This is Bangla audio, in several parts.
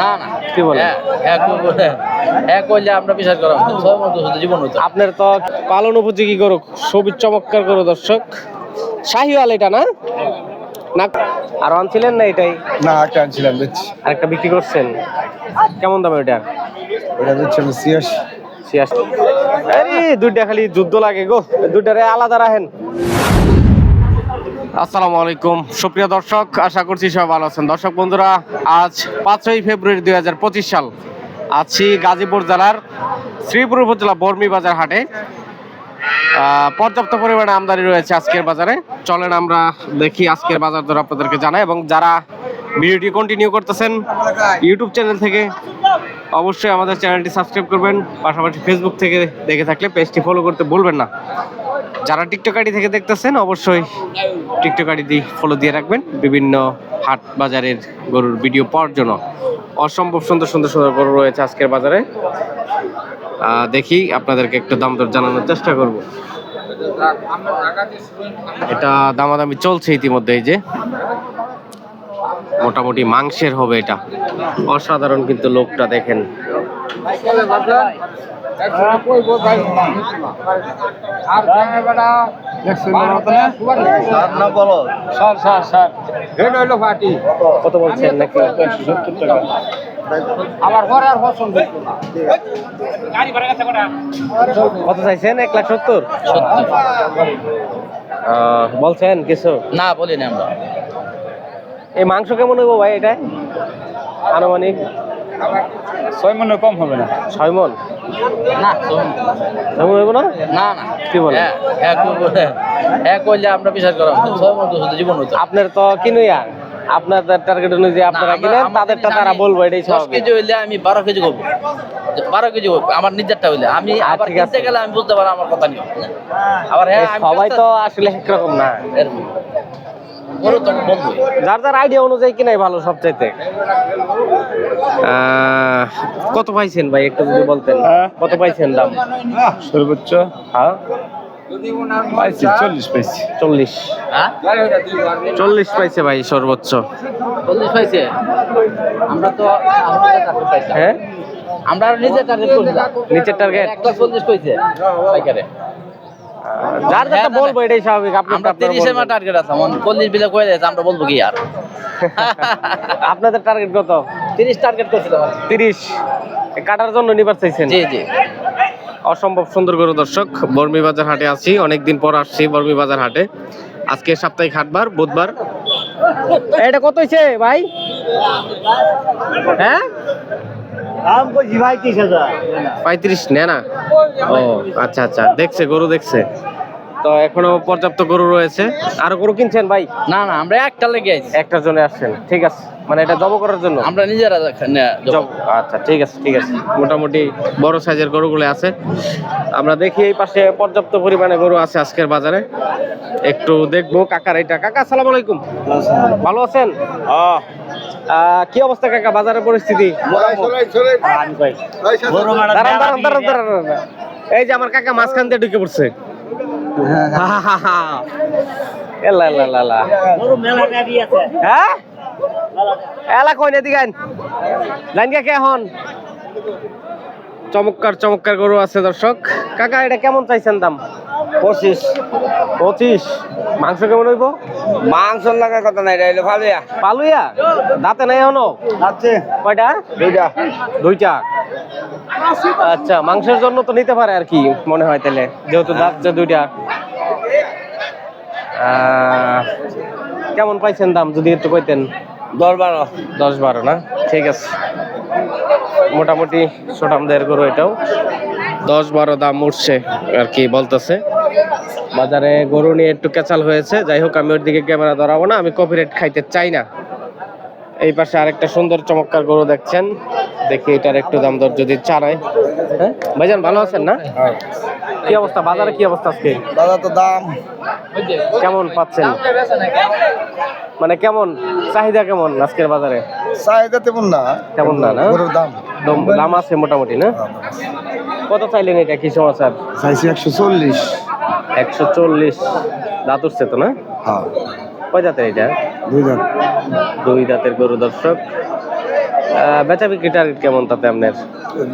না না। কি বলেন? হ্যাঁ, করব হ্যাঁ করলে আমরা বিশ্বাস ছয় জীবন হতো। আপনার তো পালন উপযোগী গরু সবুজ চমৎকার গরু দর্শক। শাহিওয়াল এটা না? না আর আনছিলেন না এটাই? না একটা আনছিলাম দেখছি। আরেকটা বিক্রি করছেন। কেমন দাম এটা ওটা দিচ্ছে আমি ছিয়াশি। ছিয়াশি। আরে দুইটা খালি যুদ্ধ লাগে গো। দুইটারে আলাদা রাখেন। আসসালামু আলাইকুম। সুপ্রিয় দর্শক, আশা করছি সবাই ভালো আছেন। দর্শক বন্ধুরা, আজ পাঁচই ফেব্রুয়ারি দুই হাজার পঁচিশ সাল। আছি গাজীপুর জেলার শ্রীপুর উপজেলা বর্মি বাজার হাটে। পর্যাপ্ত পরিমাণে আমদানি রয়েছে আজকের বাজারে। চলেন আমরা দেখি আজকের বাজার দর আপনাদেরকে জানাই এবং যারা ভিডিওটি কন্টিনিউ করতেছেন ইউটিউব চ্যানেল থেকে অবশ্যই আমাদের চ্যানেলটি সাবস্ক্রাইব করবেন। পাশাপাশি ফেসবুক থেকে দেখে থাকলে পেজটি ফলো করতে ভুলবেন না। যারা টিকটক আইডি থেকে দেখতেছেন, অবশ্যই টিকটক আইডি দিয়ে ফলো দিয়ে রাখবেন। বিভিন্ন হাট বাজারের গরুর ভিডিও পাওয়ার জন্য। অসম্ভব সুন্দর সুন্দর সুন্দর গরু রয়েছে আজকের বাজারে। দেখি আপনাদেরকে একটু দাম দর জানানোর চেষ্টা করব। এটা দামাদামি চলছে ইতিমধ্যে এই যে। মোটামুটি মাংসের হবে এটা। অসাধারণ কিন্তু লোকটা দেখেন। কত বলছেন নাকি? আমার ঘর আর পছন্দ কত চাইছেন? এক লাখ সত্তর? বলছেন কিছু? না বলি না আমরা। এই মাংস কেমন হইব ভাই এটা আনুমানিক? ছয় মনে কম হবে না। ছয় মন? না হইব না? না না। কি? হ্যাঁ করলে আমরা বিশ্বাস করাম ছয় শুধু জীবন হতো আপনার তো কিনুইয়া। আপনাদের টার্গেট অনুযায়ী আপনারা কিনেন তাদেরটা তারা আমি বলব এটাই স্বাভাবিক। কেজি হইলে আমি বারো কেজি করব। বারো কেজি করব। আমার নিজেরটা হইলে। আমি আচ্ছা, আবার কিনতে গেলে আমি বুঝতে পারব আমার কথা নিয়ে। আবার হ্যাঁ সবাই তো আসলে একরকম না। এরকম। বন্ধু। যার যার আইডিয়া অনুযায়ী কিনাই ভালো সবচাইতে। কত পাইছেন ভাই একটু যদি বলতেন? হ্যাঁ। কত পাইছেন দাম? সর্বোচ্চ। হ্যাঁ। পাইছি চল্লিশ পাইছি। চল্লিশ। হ্যাঁ? চল্লিশ পাইছে ভাই সর্বোচ্চ। চল্লিশ পাইছে? আমরা তো আমাদের টার্গেট পাইছি হ্যাঁ আমরা আর নিজের টার্গেট নিচের টার্গেট চল্লিশ পাইকারে। যার যেটা হ্যাঁ, বলব এটাই স্বাভাবিক আপনি আমরা তিরিশের মা টার্গেট আছে চল্লিশ বিলে দিয়েছে আমরা বলব কি আর? আপনাদের টার্গেট কত? তিরিশ টার্গেট। তিরিশ। কাটার জন্য নিবার চাইছেন? জি জি। অসম্ভব সুন্দর গরু দর্শক বর্মি বাজার হাটে আছি অনেকদিন পর আসছি বর্মি বাজার হাটে। আজকে সাপ্তাহিক হাটবার বুধবার। এটা কত হয়েছে ভাই? হ্যাঁ? দাম কইছি ভাই তিরিশ হাজার। পঁয়ত্রিশ নে না? ও আচ্ছা আচ্ছা দেখছে গরু দেখছে। তো এখনও পর্যাপ্ত গরু রয়েছে। আরও গরু কিনছেন ভাই? না না আমরা একটা লেগে আইছি একটার জন্য আসছেন ঠিক আছে। মানে এটা জব করার জন্য? আমরা নিজেরা জব আচ্ছা ঠিক আছে ঠিক আছে। মোটামুটি বড় সাইজের গরুগুলো আছে। আমরা দেখি এই পাশে পর্যাপ্ত পরিমাণে গরু আছে আজকের বাজারে। একটু দেখব কাকার এটা কাকা আসসালামু আলাইকুম। ভালো আছেন? আহ, কি অবস্থা কাকা? বাজারের পরিস্থিতি। এই যে আমার কাকা মাঝখান দিয়ে ঢুকে পড়ছে। এলা, এলা, এলা, এলা। হ্যাঁ? এলা কই না দিগান জানকে কে হন চমৎকার চমৎকার গরু আছে দর্শক। কাকা এটা কেমন চাইছেন দাম? পঁচিশ। পঁচিশ। মাংস কেমন হইব? মাংস লাগার কথা নাই রাইলে ভালো পালুইয়া দাঁতে নাই এখনও? আছে কয়টা? দুইটা। দুইটা। আচ্ছা মাংসের জন্য তো নিতে পারে আর কি মনে হয় তাহলে যেহেতু দাঁত যে দুইটা। আহ, কেমন পাইছেন দাম যদি একটু কইতেন? দশ বারো। দশ বারো না? ঠিক আছে। মোটামুটি ছোটামদের গরু এটাও। দশ বারো দাম উঠছে আর কি বলতেছে। বাজারে গরু নিয়ে একটু কেচাল হয়েছে। যাই হোক আমি ওর দিকে ক্যামেরা ধরাবো না আমি কপিরাইট খাইতে চাই না। এই পাশে আরেকটা সুন্দর চমৎকার গরু দেখছেন। দেখি এটার একটু দাম দর যদি চারাই হ্যাঁ? ভাইজান ভালো আছেন না? কি অবস্থা? বাজারে কি অবস্থা আজকে? দাদা তো দাম। কেমন পাচ্ছেন? মানে কেমন? চাহিদা কেমন আজকের বাজারে? চাহিদা তেমন না। তেমন না, না? গরুর দাম। দাম আছে মোটামুটি না? কত চাইলেন এটা? কি সমাচার? চাইছি একশো চল্লিশ। একশো চল্লিশ। দাঁত উঠছে তো না? হ্যাঁ। কয় দাঁতের এটা? দুই দাম দুই দাঁতের গরু দর্শক। বেচা বিক্রি টার্গেট কেমন তাতে আপনার?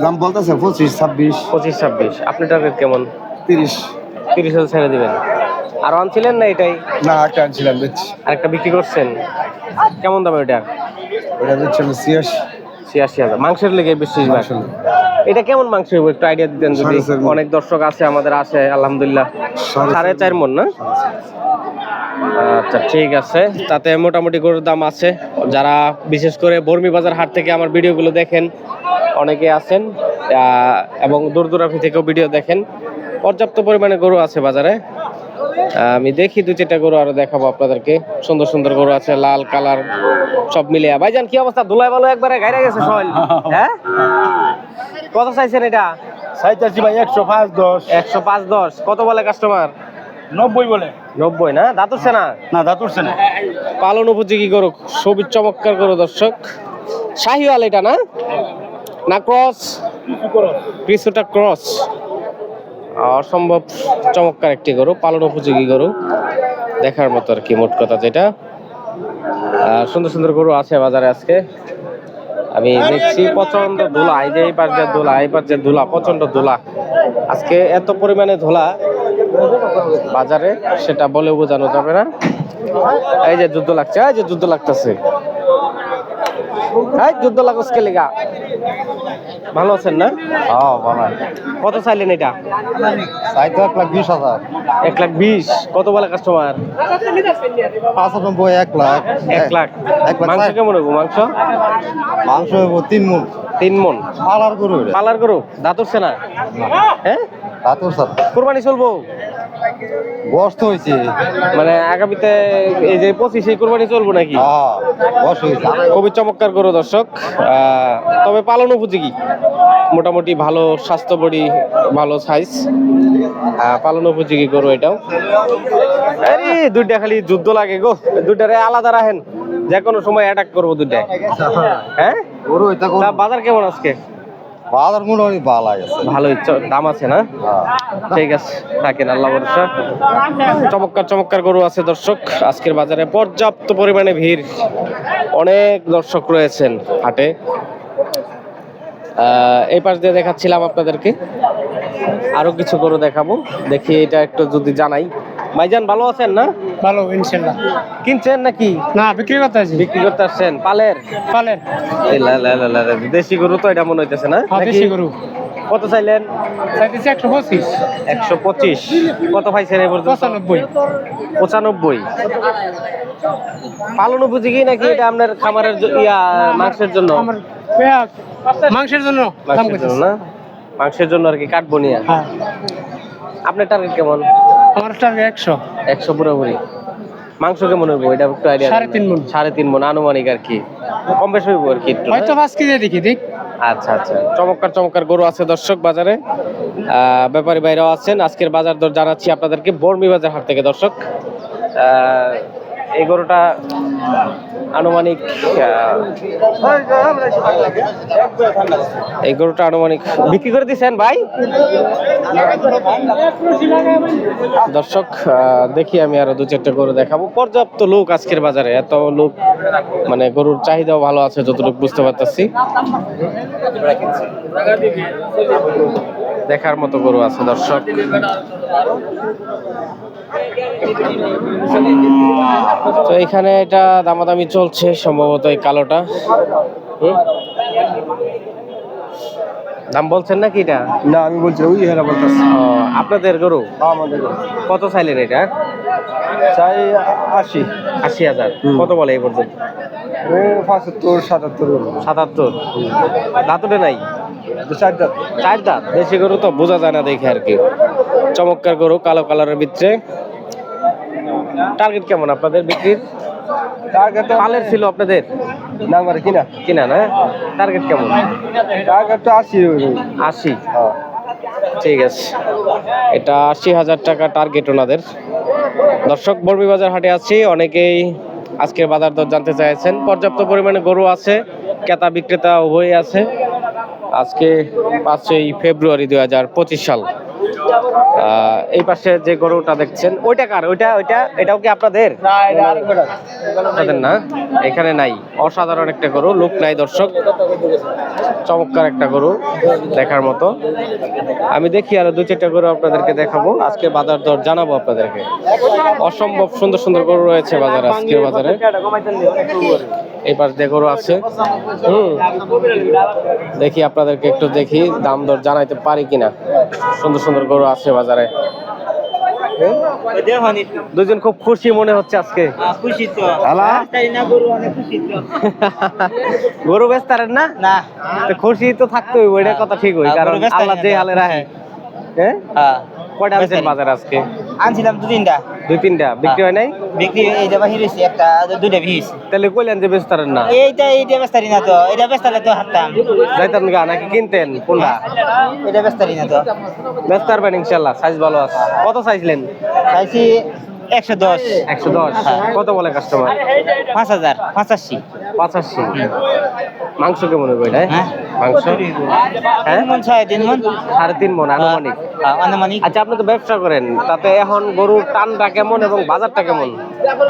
দাম বলতেছে পঁচিশ ছাব্বিশ। পঁচিশ ছাব্বিশ। আপনি টার্গেট কেমন? তিরিশ। তিরিশ হাজার ছেড়ে দিবেন। আর আনছিলেন না এটাই? না একটা আনছিলাম বেচছি। আরেকটা বিক্রি করছেন? কেমন দাম ওটা বেচছি আমি ছিয়াশি। ছিয়াশি হাজার। মাংসের লেগে বেশি লেগে। এটা কেমন মাংস হইব? একটু আইডিয়া দিতেন যদি। অনেক দর্শক আছে আমাদের আসে আলহামদুলিল্লাহ। সাড়ে চার মন না? আচ্ছা ঠিক আছে। তাতে মোটামুটি গরুর দাম আছে। যারা বিশেষ করে বর্মি বাজার হাট থেকে আমার ভিডিওগুলো দেখেন অনেকে আছেন আহ, এবং দূর দূরাফি থেকেও ভিডিও দেখেন পর্যাপ্ত পরিমাণে গরু আছে বাজারে। আমি দেখি দু চারটা গরু আরও দেখাবো আপনাদেরকে। সুন্দর সুন্দর গরু আছে লাল কালার সব মিলিয়ে। ভাইজান কি অবস্থা? ধুলাই ভালো একবারে গাইরা গেছে সবাই হ্যাঁ? কত চাইছেন এটা? সাইতাছি ভাই একশো পাঁচ দশ। একশো পাঁচ দশ। কত বলে কাস্টমার নব্বই বলে। নব্বই না? দাঁতুরছে না? না দাঁত উঠছে না। পালন উপযোগী গরু সবই চমৎকার গরু দর্শক। শাহিওয়াল এটা না? না ক্রস কিছুটা ক্রস অসম্ভব চমৎকার একটি গরু, পালন উপযোগী গরু। দেখার মতো আর কি মোট কথা যেটা। সুন্দর সুন্দর গরু আছে বাজারে আজকে। আমি দেখছি প্রচণ্ড ধুলা, এই যে এই পাশ যে ধুলা, এই পাশ যে ধুলা প্রচণ্ড ধুলা। আজকে এত পরিমাণে ধুলা বাজারে, সেটা বলে বোঝানো যাবে না। এই যে যুদ্ধ লাগছে, এই যে যুদ্ধ লাগতেছে। এই যুদ্ধ লাগছে লেগা? ভালো আছেন না? হ্যাঁ ভালো কত চাইলেন এটা? চাইতো এক লাখ বিশ হাজার। এক লাখ বিশ। কত বলে কাস্টমার পাঁচ হাজার নব্বই এক লাখ। এক লাখ। মাংস কেমন হব মাংস? মাংস হব তিন মন। তিন মন। পালার করু কালার পালার গরু? দাঁত উঠছে না। হ্যাঁ? উঠছে কোরবানি চলবো? বস্ত হয়েছে। মানে আগামীতে এই যে পঁচিশে কোরবানি চলবো নাকি? হ্যাঁ বস হয়েছে। খুবই চমৎকার গরু দর্শক। তবে পালন উপযোগী। মোটামুটি ভালো স্বাস্থ্য বডি ভালো সাইজ পালন উপযোগী গরু এটাও। আরে দুইটা খালি যুদ্ধ লাগে গো। দুইটারে আলাদা রাখেন। যে কোনো সময় অ্যাটাক করব দুইটায়। হ্যাঁ। গরু এটা তা বাজার কেমন আজকে? বাজার মোটামুটি ভালো আছে ভালোই দাম আছে না? ঠিক আছে থাকেন আল্লাহ ভরসা। চমৎকার চমৎকার গরু আছে দর্শক। আজকের বাজারে পর্যাপ্ত পরিমাণে ভিড়। অনেক দর্শক রয়েছেন হাটে। আহ, এই পাশ দিয়ে দেখাচ্ছিলাম আপনাদেরকে। আরও কিছু গরু দেখাবো। দেখি এটা একটু যদি জানাই। ভাইজান ভালো আছেন না? ভালো ইনশাল্লাহ। কিনছেন নাকি? না বিক্রি করতে আছি বিক্রি করতে আসছেন। পালের? লা, দেশি গরু তো এটা মনে হইতেছে না? হ্যাঁ, নাকি? দেশি গরু। কত চাইলেন? চাইতেছি একশো পঁচিশ। একশো পঁচিশ। কত পাইছেন এই পর্যন্ত? পঁচানব্বই। পঁচানব্বই। পালন উপযোগী নাকি এটা আপনার খামারের ইয়া মাংসের জন্য? মাংসের জন্য মাংসের জন্য না? মাংসের জন্য আর কি কাটবো নিয়ে? হ্যাঁ। আপনার টার্গেট কেমন? আমার টার্গেট একশো। একশো পুরোপুরি। মাংস কেমন হইব? এটা একটু আইডিয়া সাড়ে তিন মন সাড়ে তিন মন আনুমানিক আর কি। কম বেশ হইব আর কি হয়তো পাঁচ কেজি দেখি দেখ। আচ্ছা আচ্ছা। চমৎকার চমৎকার গরু আছে দর্শক বাজারে। ব্যাপারী ভাইরাও আছেন। আজকের বাজার দর জানাচ্ছি আপনাদেরকে। বর্মি বাজার হাট থেকে দর্শক। এই গরুটা আনুমানিক এই গরুটা আনুমানিক বিক্রি করে দিচ্ছেন ভাই? দর্শক দেখি আমি আরও দু চারটা গরু দেখাবো। পর্যাপ্ত লোক আজকের বাজারে, এত লোক মানে গরুর চাহিদাও ভালো আছে, যতটুকু বুঝতে পারতেছি। দেখার মতো গরু আছে, দর্শক। তো এখানে এটা দামাদামি চলছে সম্ভবত এই কালোটা? দাম বলছেন নাকি এটা? না আমি বলছি ওই হেরা বলতেছি। আপনাদের গরু? আমাদের কত চাইলেন এটা? চাই আশি। আশি হাজার। কত বলে এই পর্যন্ত? পঁচাত্তর সাতাত্তর সাতাত্তর? দাঁতটে নাই? চার দাঁত। চার দাঁত? দেশি গরু তো বোঝা যায় না দেখে আর কি। চমৎকার গরু কালো কালারের ভিতরে। টার্গেট কেমন আপনাদের বিক্রির? টার্গেট পালের ছিল আপনাদের? না আমার কিনা। কিনা না? টার্গেট কেমন? টার্গেটটা আশি। আশি? হ্যাঁ। ঠিক আছে। এটা আশি হাজার টাকা টার্গেট ওনাদের। দর্শক বর্মি বাজার হাটে আছি। অনেকেই আজকের বাজার দর জানতে চাইছেন। পর্যাপ্ত পরিমাণে গরু আছে ক্রেতা বিক্রেতা উভয়ই আছে। আজকে পাঁচই ফেব্রুয়ারি দুই হাজার পঁচিশ সাল। এই পাশে যে গরুটা দেখছেন, ওইটা কার? ওইটা ওইটা, এটাও কি আপনাদের? আপনাদের না? এখানে নাই। অসাধারণ একটা গরু, লোক নাই দর্শক। চমৎকার একটা গরু দেখার মতো। আমি দেখি আরও দু চারটা গরু আপনাদেরকে দেখাবো। আজকে বাজার দর জানাব আপনাদেরকে। অসম্ভব সুন্দর সুন্দর গরু রয়েছে বাজারে আজকে বাজারে। এই পাশ দিয়ে গরু আছে। হুম। দেখি আপনাদেরকে একটু দেখি, দাম দর জানাইতে পারি কিনা। সুন্দর সুন্দর গরু আছে বাজারে। দুজন খুব খুশি মনে হচ্ছে আজকে। খুশি তো। হালা? গরু ব্যস্ত বেচতারেন না? না। তো খুশি তো থাকতে হইব এটা কথা ঠিক হই হ্যাঁ, কারণ আল্লাহ যে হালে রাখে। হ্যাঁ? হ্যাঁ। কয়টা আনছেন বাজার আজকে? আনছিলাম দু তিনটা। দুই তিনটা। বিক্রি হয় নাই? বিক্রি এইটা বাহির হয়েছে একটা দুইটা ভিড়ছে তাহলে কইলেন যে বেচতারেন না। এইটা এইটা বেস্তারি না তো। এটা বেস্তালে তো হারতাম যাইতেন গা নাকি কিনতেন কোনটা? এটা বেস্তারি না তো। বেচতারবেন ইনশাল্লাহ সাইজ ভালো আছে। কত চাইছিলেন চাইছি একশো দশ। একশো দশ। হ্যাঁ। কত বলে কাস্টমার পাঁচ হাজার পঁচাশি। পঁচাশি। মাংস কেমন হবে এটা? হ্যাঁ। মাংস? হ্যাঁ? তিন মন সাড়ে তিন মন আনুমানিক। আনুমানিক। আচ্ছা আপনি তো ব্যবসা করেন তাতে এখন গরুর টানটা কেমন এবং বাজারটা কেমন?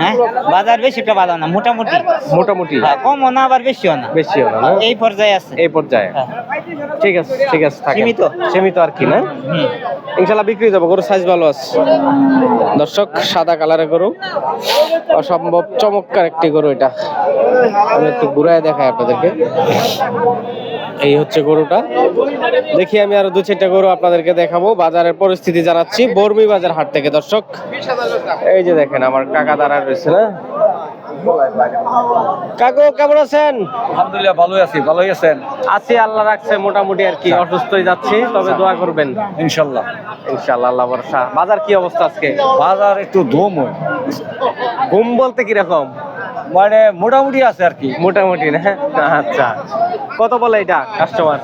হ্যাঁ? বাজার বেশি একটা না মোটামুটি। মোটামুটি। হ্যাঁ, কমও না আবার বেশিও না। বেশি হলো না? এই পর্যায়ে আছে। এই পর্যায়ে। হ্যাঁ। ঠিক আছে ঠিক আছে থাকেন। সীমিত। সীমিত আর কি না। বিক্রি যাব গরুর সাইজ ভালো আছে। দর্শক সাদা কালারের গরু। অসম্ভব চমৎকার একটি গরু এটা। আমি একটু ঘুরায় দেখাই আপনাদেরকে। এই হচ্ছে গরুটা। দেখি আমি আরও দু চারটা গরু আপনাদেরকে দেখাবো। বাজারের পরিস্থিতি জানাচ্ছি। বর্মি বাজার হাট থেকে দর্শক। এই যে দেখেন আমার কাকা দাঁড়া রয়েছে না? কাকু কেমন আছেন? আলহামদুলিল্লাহ ভালোই আছি। ভালোই আছেন? আছি আল্লাহ রাখছে মোটামুটি আর কি। অসুস্থই যাচ্ছি তবে দোয়া করবেন। ইনশাল্লাহ। ইনশাআল্লাহ আল্লাহ ভরসা। বাজার কি অবস্থা আজকে? বাজার একটু ধুম ঘুম বলতে কি রকম মানে মোটামুটি আছে আর কি। মোটামুটি না? আচ্ছা। কত বলে এটা কাস্টমার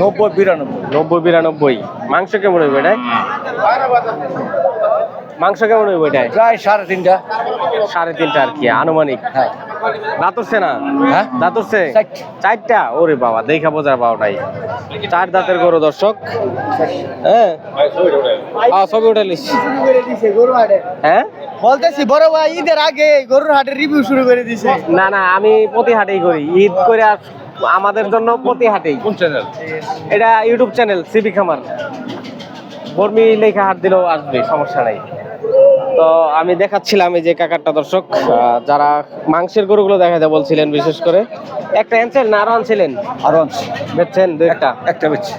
নব্বই বিরানব্বই। নব্বই বিরানব্বই। মাংস কেমন হইবে এটাই মাংস কেমন হইবে এটাই প্রায় সাড়ে তিনটা। সাড়ে তিনটা আর কি আনুমানিক। হ্যাঁ। না? হ্যাঁ? চারটে। চারটা? ওরে বাবা দেখা বোঝার পাও নাই। চার দাঁতের গরু দর্শক। হ্যাঁ? ছবি উঠে লিস হ্যাঁ? বলতেছি বড় ভাই ঈদের আগে গরুর হাটের রিভিউ শুরু করে দিছে। না না আমি প্রতি হাটেই করি। ঈদ করে আমাদের জন্য প্রতি হাটেই। কোন চ্যানেল এটা ইউটিউব চ্যানেল সিবি খামার বর্মি লেখা হাট দিলেও আসবে সমস্যা নাই। তো আমি দেখাচ্ছিলাম এই যে কাকারটা দর্শক যারা মাংসের গরুগুলো দেখাতে বলছিলেন বিশেষ করে। একটা আনছেন না আরও আনছিলেন? আর বেচছেন দু একটা? একটা বেচছি।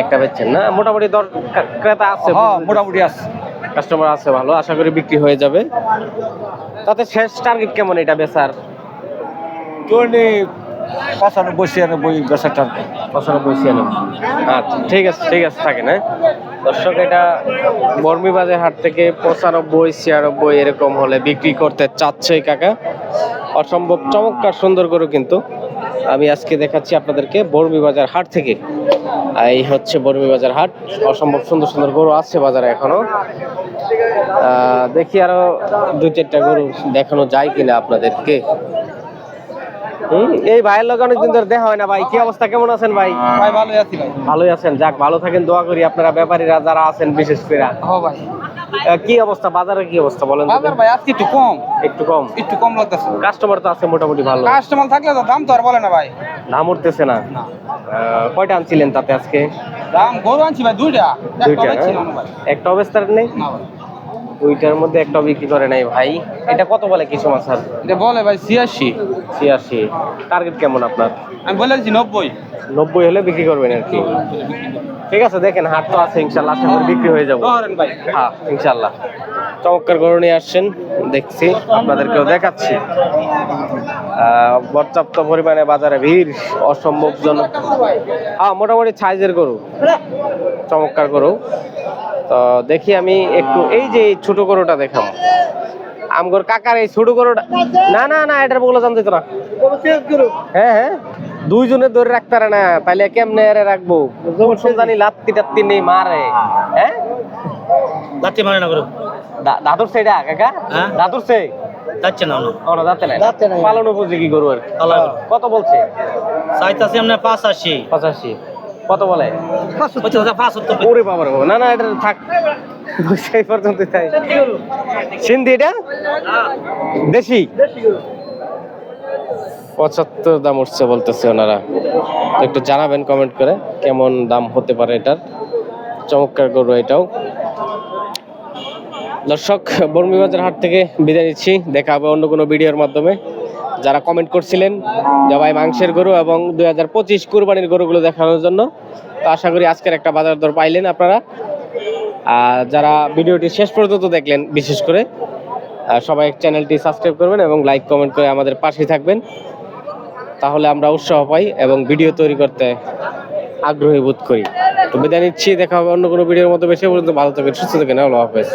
একটা বেচছেন না? মোটামুটি দর ক্রেতা আছে হ্যাঁ মোটামুটি আছে। কাস্টমার আছে ভালো আশা করি বিক্রি হয়ে যাবে। তাতে শেষ টার্গেট কেমন এটা বেচার? পঁচানব্বই ছিয়ানব্বই বেচার টার্গেট পঁচানব্বই ছিয়ানব্বই। আচ্ছা ঠিক আছে ঠিক আছে থাকেন হ্যাঁ। দর্শক এটা বর্মি বাজার হাট থেকে পঁচানব্বই ছিয়ানব্বই এরকম হলে বিক্রি করতে চাচ্ছে কাকা। অসম্ভব চমৎকার সুন্দর গরু কিন্তু। আমি আজকে দেখাচ্ছি আপনাদেরকে বর্মি বাজার হাট থেকে। এই হচ্ছে বর্মি বাজার হাট। অসম্ভব সুন্দর সুন্দর গরু আছে বাজারে এখনও। দেখি আরও দু চারটা গরু দেখানো যায় কিনা আপনাদেরকে। এই ভাইয়ের লোক অনেকদিন ধরে দেখা হয় না ভাই। কি অবস্থা? কেমন আছেন ভাই? ভাই ভালোই আছি ভাই। ভালোই আছেন। যাক ভালো থাকেন। দোয়া করি আপনারা ব্যাপারীরা যারা আছেন বিশেষ করে। হ্যাঁ ভাই। কি অবস্থা? বাজারে কি অবস্থা বলেন বাজার ভাই আজকে একটু কম। একটু কম? একটু কম লাগতেছে। কাস্টমার তো আছে মোটামুটি ভালো। কাস্টমার থাকলে তো দাম তো আর বলে না ভাই। দাম উঠতেছে না? কয়টা আনছিলেন তাতে আজকে? দাম গরু আনছি ভাই দুইটা। দুইটা হ্যাঁ? একটা অবস্থার নেই? দুইটার মধ্যে একটা বিক্রি করে নাই ভাই। এটা কত বলে কিছু মাছ আর? এটা বলে ভাই ছিয়াশি। ছিয়াশি। টার্গেট কেমন আপনার? আমি বলেছি নব্বই। নব্বই হলে বিক্রি করবেন আর কি। ঠিক আছে দেখেন হাট তো আছে ইনশাল্লাহ আশা করি বিক্রি হয়ে যাব। ধরেন ভাই। হ্যাঁ ইনশাল্লাহ। চমৎকার গরু নিয়ে আসছেন দেখছি আপনাদেরকেও দেখাচ্ছি। পর্যাপ্ত পরিমাণে বাজারে ভিড় অসম্ভবজনক। হ্যাঁ মোটামুটি সাইজের গরু। চমৎকার গরু। তো দেখি আমি একটু এই যে ছোট গরুটা দেখাম। আমগর কাকার এই ছোট গরুটা না না না এটার বলে জানতে তো না। হ্যাঁ হ্যাঁ। দুইজনে ধরে রাখতে পারে না তাহলে কেমনে এরে রাখব? জানি লাত্তি টাত্তি নেই মারে। হ্যাঁ? লাঠি মারে না গরু। দাদুর সেটা কাকা? হ্যাঁ? দাদুর সে যাচ্ছে না ও না দাঁতে নাই পালন উপযোগী গরু আর কি। পালন। কত বলছে? চাইতাছি আমরা পাঁচাশি পঁচাশি কত বলে? ওরে বাবা রে বাবা। না না এটা থাক। সেই পর্যন্ত তাই। সিন্ধি এটা? দেশি? পঁচাত্তর দাম উঠছে বলতেছে ওনারা। একটু জানাবেন কমেন্ট করে কেমন দাম হতে পারে এটার। চমৎকার গরু এটাও। দর্শক বর্মীবাজার হাট থেকে বিদায় নিচ্ছি। দেখা হবে অন্য কোনো ভিডিওর মাধ্যমে। যারা কমেন্ট করছিলেন ভাই মাংসের গরু এবং দুই হাজার পঁচিশ কুরবানির গরুগুলো দেখানোর জন্য। তো আশা করি আজকের একটা বাজার দর পাইলেন আপনারা। আর যারা ভিডিওটি শেষ পর্যন্ত দেখলেন, বিশেষ করে সবাই চ্যানেলটি সাবস্ক্রাইব করবেন এবং লাইক কমেন্ট করে আমাদের পাশে থাকবেন। তাহলে আমরা উৎসাহ পাই এবং ভিডিও তৈরি করতে আগ্রহী বোধ করি। তো বিদায় নিচ্ছি, দেখা হবে অন্য কোনো ভিডিওর মতো। বেশি পর্যন্ত ভালো থাকেন, সুস্থ থাকেন। আল্লাহ হাফেজ।